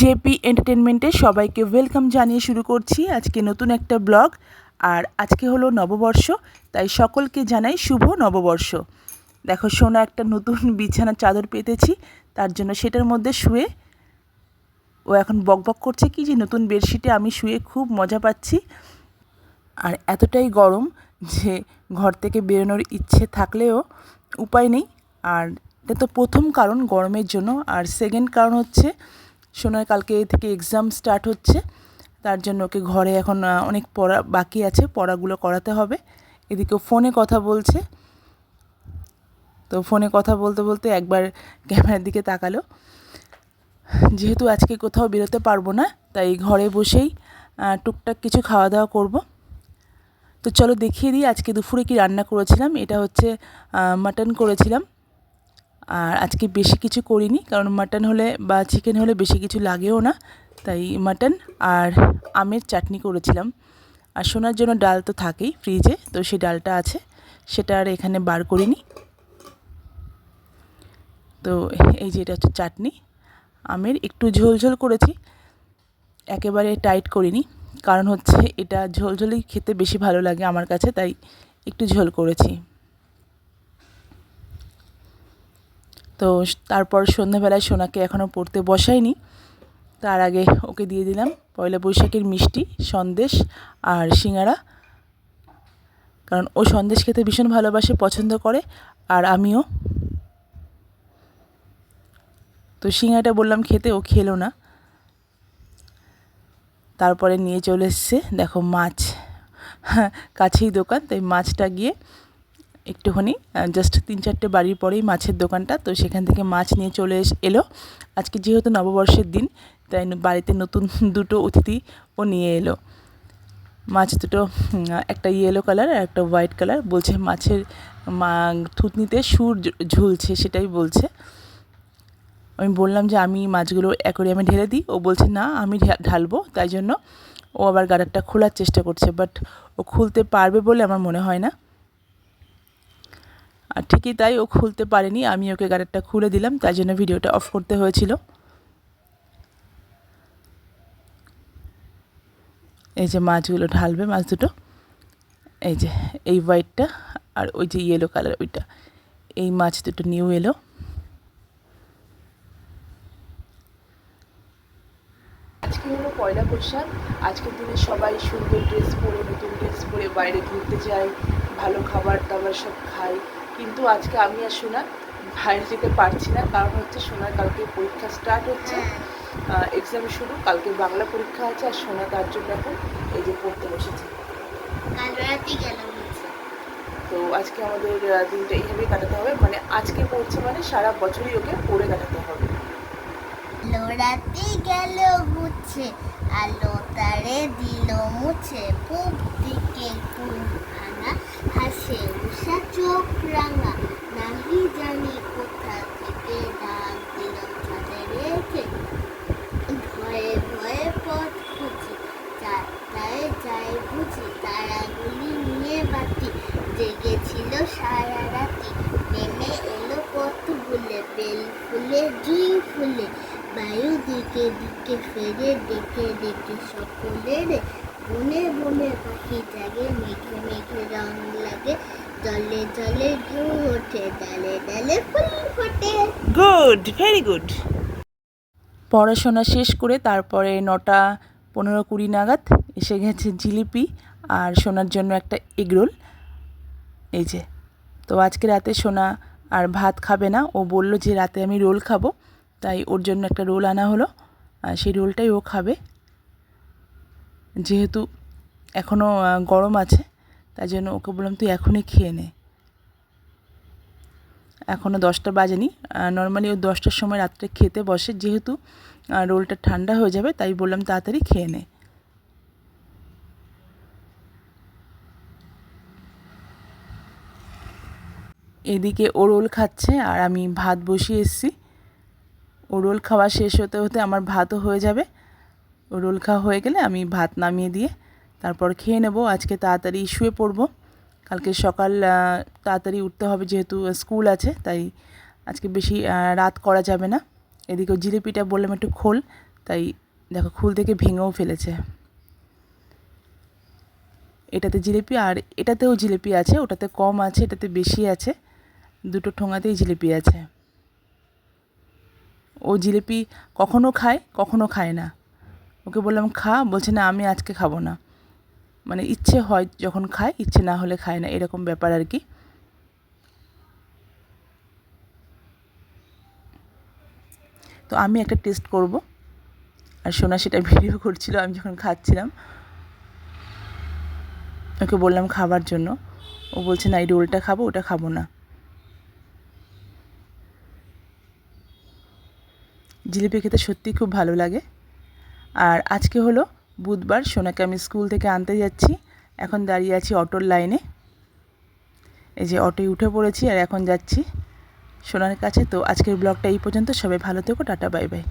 JP এন্টারটেনমেন্টে সবাইকে welcome জানিয়ে শুরু করছি আজকে নতুন একটা ব্লগ। আর আজকে হলো নববর্ষ, তাই সকলকে জানাই শুভ নববর্ষ। দেখো, সোনা একটা নতুন বিছানার চাদর পেতেছি, তার জন্য সেটার মধ্যে শুয়ে ও এখন বকবক করছে কি যে নতুন বেডশিটে আমি শুয়ে খুব মজা পাচ্ছি। আর এতটাই গরম যে ঘর থেকে বেরোনোর ইচ্ছে থাকলেও উপায় নেই। আর এটা তো প্রথম কারণ গরমের জন্য, আর সেকেন্ড কারণ হচ্ছে সোনার কালকে থেকে এক্সাম স্টার্ট হচ্ছে। তার জন্য ওকে ঘরে এখন অনেক পড়া বাকি আছে, পড়াগুলো করাতে হবে। এদিকে ফোনে কথা বলছে। তো ফোনে কথা বলতে বলতে একবার ক্যামেরার দিকে তাকালো। যেহেতু আজকে কোথাও বেরোতে পারব না, তাই ঘরে বসেই টুকটাক কিছু খাওয়া দাওয়া করব। তো চলো দেখিয়ে দিই আজকে দুপুরে কি রান্না করেছিলাম। এটা হচ্ছে মাটন করেছিলাম। আর আজকে বেশি কিছু করিনি, কারণ মাটন হলে বা চিকেন হলে বেশি কিছু লাগেও না, তাই মাটন আর আমের চাটনি করেছিলাম। আর সোনার জন্য ডাল তো থাকেই ফ্রিজে তো সেই ডালটা আছে, সেটা আর এখানে বার করিনি। তো এই যে এটা হচ্ছে চাটনি, আমের একটু ঝোল ঝোল করেছি, একেবারে টাইট করিনি, কারণ হচ্ছে এটা ঝোলঝোলই খেতে বেশি ভালো লাগে আমার কাছে, তাই একটু ঝোল করেছি। তো তারপর সন্ধ্যাবেলায় সোনাকে এখনও পড়তে বসাইনি তার আগে ওকে দিয়ে দিলাম পয়লা বৈশাখের মিষ্টি, সন্দেশ আর সিঙ্গারা। কারণ ও সন্দেশ খেতে ভীষণ ভালোবাসে, পছন্দ করে, আর আমিও। তো সিঙ্গারাটা বললাম খেতে, ও খেলো না। তারপরে নিয়ে চলে এসছে, দেখো মাছ। কাছেই দোকান, তাই মাছটা গিয়ে একটুখানি জাস্ট তিন চারটে বাড়ির পরেই মাছের দোকানটা, তো সেখান থেকে মাছ নিয়ে চলে এলো। আজকে যেহেতু নববর্ষের দিন, তাই বাড়িতে নতুন দুটো অতিথি ও নিয়ে এলো। মাছ দুটো একটা ইয়েলো কালার আর একটা হোয়াইট কালার বলছে মাছের, মা, থুতনিতে সুর ঝুলছে সেটাই বলছে। আমি বললাম যে আমি মাছগুলো অ্যাকোরিয়ামে ঢেলে দিই, ও বলছে না, আমি ঢালবো, তাই জন্য ও আবার গাডারটা খোলার চেষ্টা করছে বাট ও খুলতে পারবে বলে আমার মনে হয় না। আর ঠিকই তাই ও খুলতে পারেনি, আমি ওকে গাড়িটা খুলে দিলাম, তাই জন্য ভিডিওটা অফ করতে হয়েছিল। এই যে মাছগুলো ঢালবে, মাছ দুটো। এই যে, এই হোয়াইটটা আর ওই যে ইয়েলো কালার ওইটা। এই মাছ দুটো নিউ এলো। আজকে হলো পয়লা বৈশাখ। আজকের দিনে সবাই সুন্দর ড্রেস পরে, নতুন ড্রেস পরে বাইরে ঘুরতে যায়, ভালো খাবার দাবার সব খায়। কিন্তু আজকে আমি আর সোনা বাইরে যেতে পারছি না। কারণ হচ্ছে সোনার কালকে পরীক্ষা স্টার্ট হচ্ছে। এক্সাম শুরু কালকে বাংলা পরীক্ষা আছে আর সোনা তার জন্য এখন এই যে পড়তে বসেছে। তো আজকে আমাদের দিনটা এইভাবেই কাটাতে হবে। মানে আজকে পড়ছে মানে সারা বছরই ওকে পড়ে কাটাতে হবে। লোড়াতে গেল গুচ্ছে আলো তারে দিল মুছে। পূব দিকে কুল ভাঙা হাসে উষা চোখ রাঙা নাহি জানি কোথা থেকে ডাক দিল ছাদে রেখে ভয়ে ভয়ে পথ খুঁজি যাত্রায় যাই বুঝি তারাগুলি নিয়ে বাতি। জেগেছিল সারা রাতি, নেমে এলো পথ ভুলে, বেল ফুলে জুই ফুলে। বায়ু দিকে দিকে ফেরে, ডেকে ডেকে সকলের বনে বনে পাখি জাগে, মেঘে মেঘে রং লাগে। জলে জলে ঢেউ ওঠে ডালে ডালে ফুল ফোটে। Good very good. পড়াশোনা শেষ করে তারপরে নটা পনেরো কুড়ি নাগাদ এসে গেছে জিলিপি আর সোনার জন্য একটা এগরোল। এই যে তো আজকে রাতে সোনা আর ভাত খাবে না। ও বলল যে রাতে আমি রোল খাব তাই ওর জন্য একটা রোল আনা হলো। আর সেই রোলটাই ও খাবে। যেহেতু এখনও গরম আছে তাই জন্য ওকে বললাম, তুই এখনই খেয়ে নে। এখনও দশটা বাজেনি। নর্মালি ও দশটার সময় রাত্রে খেতে বসে, যেহেতু রোলটা ঠান্ডা হয়ে যাবে, তাই বললাম, তাড়াতাড়ি খেয়ে নে। এদিকে ও রোল খাচ্ছে, আর আমি ভাত বসিয়ে এসেছি। ও রোল খাওয়া শেষ হতে হতে আমার ভাতও হয়ে যাবে। ও রোল খাওয়া হয়ে গেলে আমি ভাত নামিয়ে দিয়ে তারপর খেয়ে নেব, আজকে তাড়াতাড়ি শুয়ে পড়ব। কালকে সকাল তাড়াতাড়ি উঠতে হবে যেহেতু স্কুল আছে, তাই আজকে বেশি রাত করা যাবে না। এদিকে জিলিপিটা বললাম একটু খোল, তাই দেখো খুল থেকে ভেঙেও ফেলেছে। এটাতে জিলিপি, আর এটাতেও জিলিপি আছে, ওটাতে কম আছে, এটাতে বেশি আছে, দুটো ঠোঙাতেই জিলিপি আছে। ও জিলিপি কখনো খায় কখনো খায় না। ওকে বললাম, খা, বলছে, না, আমি আজকে খাব না। মানে ইচ্ছে হয় যখন খায়, ইচ্ছে না হলে খায় না, এরকম ব্যাপার আর কি। তো আমি একটা টেস্ট করব। আর সোনা সেটা ভিডিও করছিল, আমি যখন খাচ্ছিলাম, ওকে বললাম খাবার জন্য। ও বলছে, না, এই রোলটা খাব, ওটা খাব না। জিলিপি খেতে সত্যিই খুব ভালো লাগে। আর আজকে হলো বুধবার সোনাকে আমি স্কুল থেকে আনতে যাচ্ছি। এখন দাঁড়িয়ে আছি অটোর লাইনে। এই যে অটোয় উঠে পড়েছি আর এখন যাচ্ছি সোনার কাছে। তো আজকের ব্লগটা এই পর্যন্ত। সবাই ভালো থেকো, টাটা, বাই বাই।